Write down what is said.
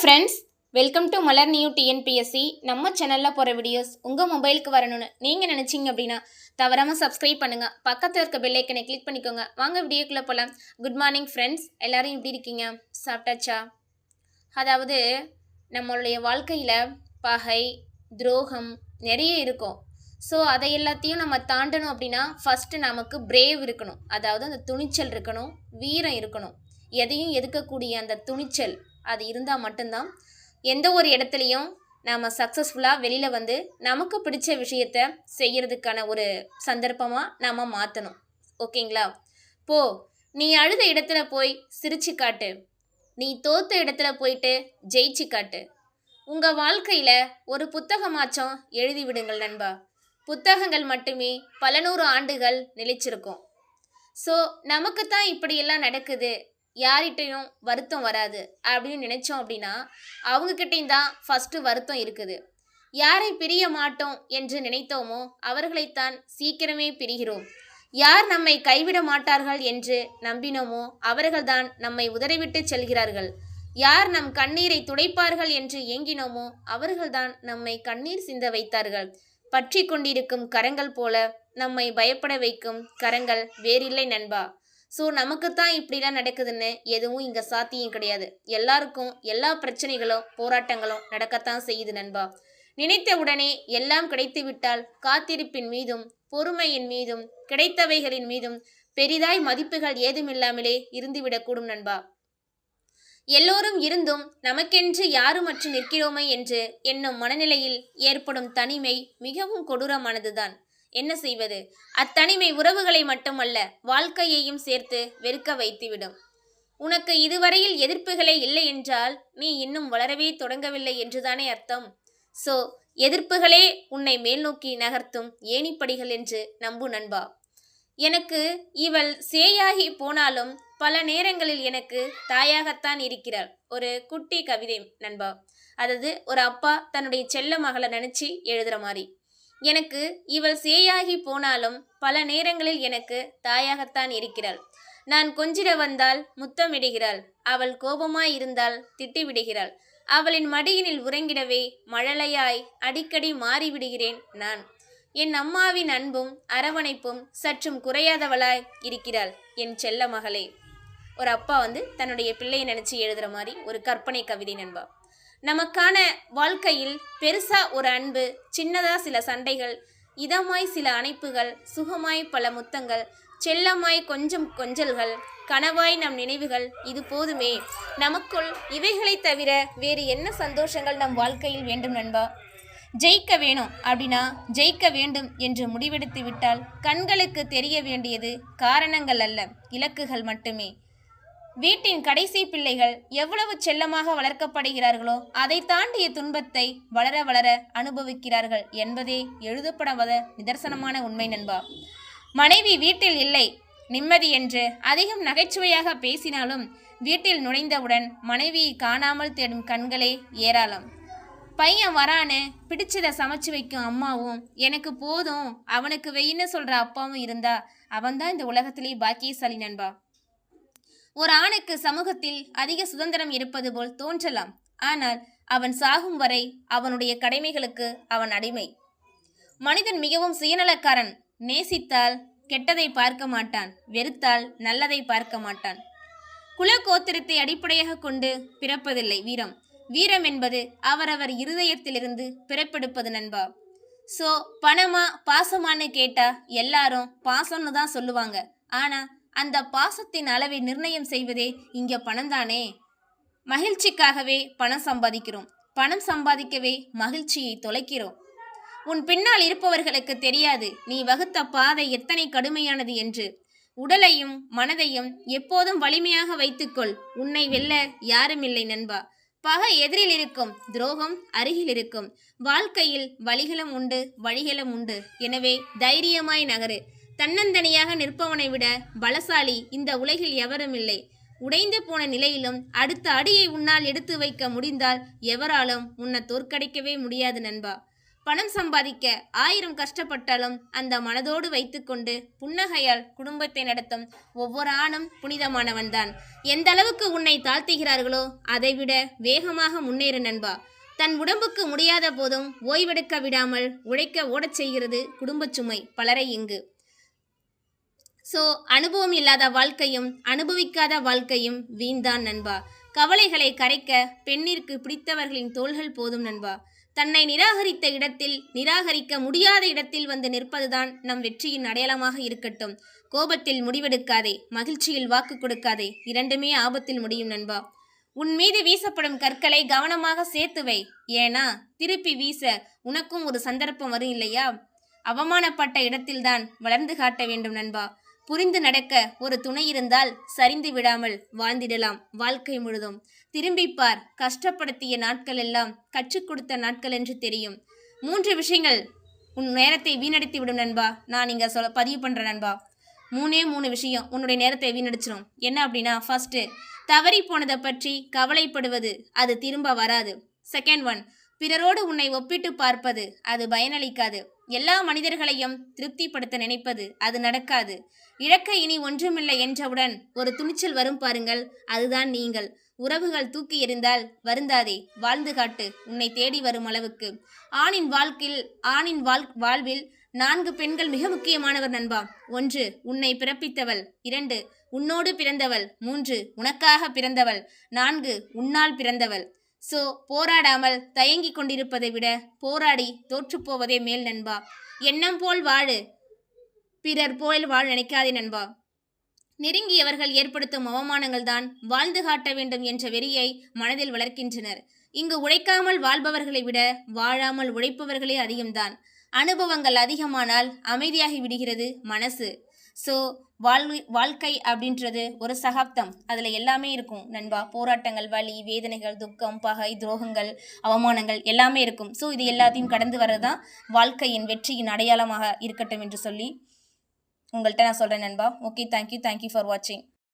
Friends welcome to Malar new TNPSC நம்ம சேனலில் போகிற வீடியோஸ் உங்கள் மொபைலுக்கு வரணும்னு நீங்கள் நினச்சிங்க அப்படின்னா தவறாமல் சப்ஸ்கிரைப் பண்ணுங்கள் பக்கத்தில் இருக்க பெல்லைக்கனை கிளிக் பண்ணிக்கோங்க. வாங்க வீடியோக்குள்ளே போகலாம் குட் மார்னிங் ஃப்ரெண்ட்ஸ் எல்லோரும் எப்படி இருக்கீங்க? சாப்பிட்டாச்சா? அதாவது நம்மளுடைய வாழ்க்கையில் பகை துரோகம் நிறைய இருக்கும். ஸோ அதை எல்லாத்தையும் நம்ம தாண்டணும் அப்படின்னா ஃபஸ்ட்டு நமக்கு பிரேவ் இருக்கணும். அதாவது அந்த துணிச்சல் இருக்கணும். வீரம் இருக்கணும். எதையும் எதுக்கக்கூடிய அந்த துணிச்சல் அது இருந்தால் மட்டும்தான். எந்த ஒரு இடத்துலையும் நாம் சக்ஸஸ்ஃபுல்லாக வெளியில் வந்து நமக்கு பிடிச்ச விஷயத்த செய்கிறதுக்கான ஒரு சந்தர்ப்பமாக நாம் மாற்றணும் ஓகேங்களா? போ நீ அழுத இடத்துல போய் சிரிச்சு காட்டு. நீ தோத்த இடத்துல போயிட்டு ஜெயிச்சு காட்டு. உங்கள் வாழ்க்கையில் ஒரு புத்தகமாச்சும் எழுதி விடுங்கள் நண்பா. புத்தகங்கள் மட்டுமே பல நூறு ஆண்டுகள் நிலைச்சிருக்கும். ஸோ நமக்கு தான் இப்படியெல்லாம் நடக்குது. யார்கிட்டையும் வருத்தம் வராது அப்படின்னு நினைச்சோம் அப்படின்னா அவங்கக்கிட்டையும் தான் ஃபஸ்ட்டு வருத்தம் இருக்குது. யாரை பிரிய மாட்டோம் என்று நினைத்தோமோ அவர்களைத்தான் சீக்கிரமே பிரிகிறோம். யார் நம்மை கைவிட மாட்டார்கள் என்று நம்பினோமோ அவர்கள்தான் நம்மை உதறிவிட்டு செல்கிறார்கள். யார் நம் கண்ணீரை துடைப்பார்கள் என்று ஏங்கினோமோ அவர்கள்தான் நம்மை கண்ணீர் சிந்த வைத்தார்கள். பற்றி கொண்டிருக்கும் கரங்கள் போல நம்மை பயப்பட வைக்கும் கரங்கள் வேறில்லை நண்பா. ஸோ நமக்கு தான் இப்படிலாம் நடக்குதுன்னு எதுவும் இங்கே சாத்தியம் கிடையாது. எல்லாருக்கும் எல்லா பிரச்சனைகளும் போராட்டங்களும் நடக்கத்தான் செய்யுது நண்பா. நினைத்த உடனே எல்லாம் கிடைத்துவிட்டால் காத்திருப்பின் மீதும் பொறுமையின் மீதும் கிடைத்தவைகளின் மீதும் பெரிதாய் மதிப்புகள் ஏதுமில்லாமலே இருந்துவிடக்கூடும் நண்பா. எல்லோரும் இருந்தும் நமக்கென்று யாருமற்று நிற்கிறோமே என்று என்னும் மனநிலையில் ஏற்படும் தனிமை மிகவும் கொடூரமானதுதான். என்ன செய்வது? அத்தனிமை உறவுகளை மட்டுமல்ல வாழ்க்கையையும் சேர்த்து வெறுக்க வைத்துவிடும். உனக்கு இதுவரையில் எதிர்ப்புகளே இல்லை என்றால் நீ இன்னும் வளரவே தொடங்கவில்லை என்றுதானே அர்த்தம்? சோ எதிர்ப்புகளே உன்னை மேல் நோக்கி நகர்த்தும் ஏணிப்படிகள் என்று நம்பு நண்பா. எனக்கு இவள் சேயாகி போனாலும் பல நேரங்களில் எனக்கு தாயாகத்தான் இருக்கிறாள். ஒரு குட்டி கவிதை நண்பா. அதாவது ஒரு அப்பா தன்னுடைய செல்ல மகளை நினச்சி எழுதுகிற மாதிரி எனக்கு இவள் சேயாகி போனாலும் பல நேரங்களில் எனக்கு தாயாகத்தான் இருக்கிறாள். நான் கொஞ்சிட வந்தால் முத்தமிடுகிறாள். அவள் கோபமாய் இருந்தால் திட்டிவிடுகிறாள். அவளின் மடியினில் உறங்கிடவே மழலையாய் அடிக்கடி மாறிவிடுகிறேன் நான். என் அம்மாவின் அன்பும் அரவணைப்பும் சற்றும் குறையாதவளாய் இருக்கிறாள் என் செல்ல மகளே. ஒரு அப்பா வந்து தன்னுடைய பிள்ளையை நினச்சி எழுதுகிற மாதிரி ஒரு கற்பனை கவிதை நண்பா. நமக்கான வாழ்க்கையில் பெருசா ஒரு அன்பு சின்னதா சில சண்டைகள் இதமாய் சில அணைப்புகள் சுகமாய் பல முத்தங்கள் செல்லமாய் கொஞ்சம் கொஞ்சல்கள் கனவாய் நம் நினைவுகள் இது போதுமே. நமக்குள் இவைகளை தவிர வேறு என்ன சந்தோஷங்கள் நம் வாழ்க்கையில் வேண்டும் நண்பா? ஜெயிக்க வேணும் அப்படின்னா ஜெயிக்க வேண்டும் என்று முடிவெடுத்து விட்டால் கண்களுக்கு தெரிய வேண்டியது காரணங்கள் அல்ல இலக்குகள் மட்டுமே. வீட்டின் கடைசி பிள்ளைகள் எவ்வளவு செல்லமாக வளர்க்கப்படுகிறார்களோ அதை தாண்டிய துன்பத்தை வளர வளர அனுபவிக்கிறார்கள் என்பதே எழுதப்படாத நிதர்சனமான உண்மை நண்பா. மனைவி வீட்டில் இல்லை நிம்மதி என்று அதிகம் நகைச்சுவையாக பேசினாலும் வீட்டில் நுழைந்தவுடன் மனைவியை காணாமல் தேடும் கண்களே ஏராளம். பையன் வரான்னு பிடிச்சதை சமைச்சு வைக்கும் அம்மாவும் எனக்கு போதும் அவனுக்கு வெயின்னு சொல்ற அப்பாவும் இருந்தா அவன்தான் இந்த உலகத்திலே பாக்கியசாலி நண்பா. ஒரு ஆணுக்கு சமூகத்தில் அதிக சுதந்திரம் இருப்பது போல் தோன்றலாம். ஆனால் அவன் சாகும் வரை அவனுடைய கடமைகளுக்கு அவன் அடிமை. மனிதன் மிகவும் சுயநலக்காரன். நேசித்தால் கெட்டதை பார்க்க மாட்டான். வெறுத்தால் நல்லதை பார்க்க மாட்டான். குல கோத்திரத்தை அடிப்படையாக கொண்டு பிறப்பதில்லை வீரம். வீரம் என்பது அவரவர் இருதயத்திலிருந்து பிறப்பெடுப்பது நண்பா. ஸோ பணமா பாசமான்னு கேட்டா எல்லாரும் பாசம்னு தான் சொல்லுவாங்க. ஆனா அந்த பாசத்தின் அளவை நிர்ணயம் செய்வதே இங்கே பணம் தானே மகிழ்ச்சிக்காகவே பணம் சம்பாதிக்கிறோம். பணம் சம்பாதிக்கவே மகிழ்ச்சியை தொலைக்கிறோம். உன் பின்னால் இருப்பவர்களுக்கு தெரியாது நீ வகுத்த பாதை எத்தனை கடுமையானது என்று. உடலையும் மனதையும் எப்போதும் வலிமையாக வைத்துக்கொள். உன்னை வெல்ல யாருமில்லை நண்பா. பகை எதிரில் இருக்கும் துரோகம் அருகில் இருக்கும். வாழ்க்கையில் வழிகளும் உண்டு வழிகளும் உண்டு. எனவே தைரியமாய் நகரு. தன்னந்தனியாக நிற்பவனை விட பலசாலி இந்த உலகில் எவரும் இல்லை. உடைந்து போன நிலையிலும் அடுத்த அடியை உன்னால் எடுத்து வைக்க முடிந்தால் எவராலும் உன்னை தோற்கடிக்கவே முடியாது நண்பா. பணம் சம்பாதிக்க ஆயிரம் கஷ்டப்பட்டாலும் அந்த மனதோடு வைத்துக்கொண்டு புன்னகையால் குடும்பத்தை நடத்தும் ஒவ்வொரு ஆணும் புனிதமானவன்தான் எந்த அளவுக்கு உன்னை தாழ்த்துகிறார்களோ அதைவிட வேகமாக முன்னேறு நண்பா. தன் உடம்புக்கு முடியாத போதும் ஓய்வெடுக்க விடாமல் உழைக்க ஓடச் செய்கிறது குடும்பச் சுமை பலரை இங்கு. ஸோ அனுபவம் இல்லாத வாழ்க்கையும் அனுபவிக்காத வாழ்க்கையும் வீண்தான் நண்பா. கவலைகளை கரைக்க பெண்ணிற்கு பிடித்தவர்களின் தோள்கள் போதும் நண்பா. தன்னை நிராகரித்த இடத்தில் நிராகரிக்க முடியாத இடத்தில் வந்து நிற்பதுதான் நம் வெற்றியின் அடையாளமாக இருக்கட்டும். கோபத்தில் முடிவெடுக்காதே மகிழ்ச்சியில் வாக்கு கொடுக்காதே இரண்டுமே ஆபத்தில் முடியும் நண்பா. உன் மீது வீசப்படும் கற்களை கவனமாக சேர்த்து வை. ஏன்னா திருப்பி வீச உனக்கும் ஒரு சந்தர்ப்பம் வரும் இல்லையா? அவமானப்பட்ட இடத்தில்தான் வளர்ந்து காட்ட வேண்டும் நண்பா. புரிந்து நடக்க ஒரு துணை இருந்தால் சரிந்து விடாமல் வாழ்ந்திடலாம் வாழ்க்கை முழுதும். திரும்பிப்பார் கஷ்டப்படுத்திய நாட்கள் எல்லாம் கற்றுக் கொடுத்த நாட்கள் என்று தெரியும். மூன்று விஷயங்கள் உன் நேரத்தை வீணடித்து விடும் நண்பா. நான் இங்கே சொல்ல பதிவு பண்ணுறேன் நண்பா. மூணே மூணு விஷயம் உன்னுடைய நேரத்தை வீணடிச்சிடும் என்ன அப்படின்னா ஃபர்ஸ்ட் தவறி போனதை பற்றி கவலைப்படுவது அது திரும்ப வராது. செகண்ட் ஒன் பிறரோடு உன்னை ஒப்பிட்டு பார்ப்பது அது பயனளிக்காது. எல்லா மனிதர்களையும் திருப்திப்படுத்த நினைப்பது அது நடக்காது. இழக்க இனி ஒன்றுமில்லை என்றவுடன் ஒரு துணிச்சல் வரும் பாருங்கள் அதுதான் நீங்கள். உறவுகள் தூக்கி எறிந்தால் வருந்தாதே வாழ்ந்து காட்டு உன்னை தேடி வரும் அளவுக்கு. ஆணின் வாழ்க்கையில் ஆணின் வாழ் வாழ்வில் நான்கு பெண்கள் மிக முக்கியமானவர் நண்பா. ஒன்று உன்னை பிறப்பித்தவள். இரண்டு உன்னோடு பிறந்தவள். மூன்று உனக்காக பிறந்தவள். நான்கு உன்னால் பிறந்தவள். சோ போராடாமல் தயங்கிக் கொண்டிருப்பதை விட போராடி தோற்றுப்போவதே மேல் நண்பா. எண்ணம் போல் வாழு. பிறர் போல் வாழ் நினைக்காதே நண்பா. நெருங்கியவர்கள் ஏற்படுத்தும் அவமானங்கள் தான் வாழ்ந்து காட்ட வேண்டும் என்ற வெறியை மனதில் வளர்க்கின்றனர். இங்கு உழைக்காமல் வாழ்பவர்களை விட வாழாமல் உழைப்பவர்களே அதிகம்தான். அனுபவங்கள் அதிகமானால் அமைதியாகி விடுகிறது மனசு. ஸோ வாழ் வாழ்க்கை அப்படின்றது ஒரு சகாப்தம். அதில் எல்லாமே இருக்கும். நண்பா போராட்டங்கள் வலி வேதனைகள் துக்கம் பகை துரோகங்கள் அவமானங்கள் எல்லாமே இருக்கும். ஸோ இது எல்லாத்தையும் கடந்து வரதான் வாழ்க்கையின் வெற்றியின் அடையாளமாக இருக்கட்டும் என்று சொல்லி உங்கள்கிட்ட நான் சொல்கிறேன் நண்பா. ஓகே தேங்க்யூ தேங்க்யூ ஃபார் வாட்சிங்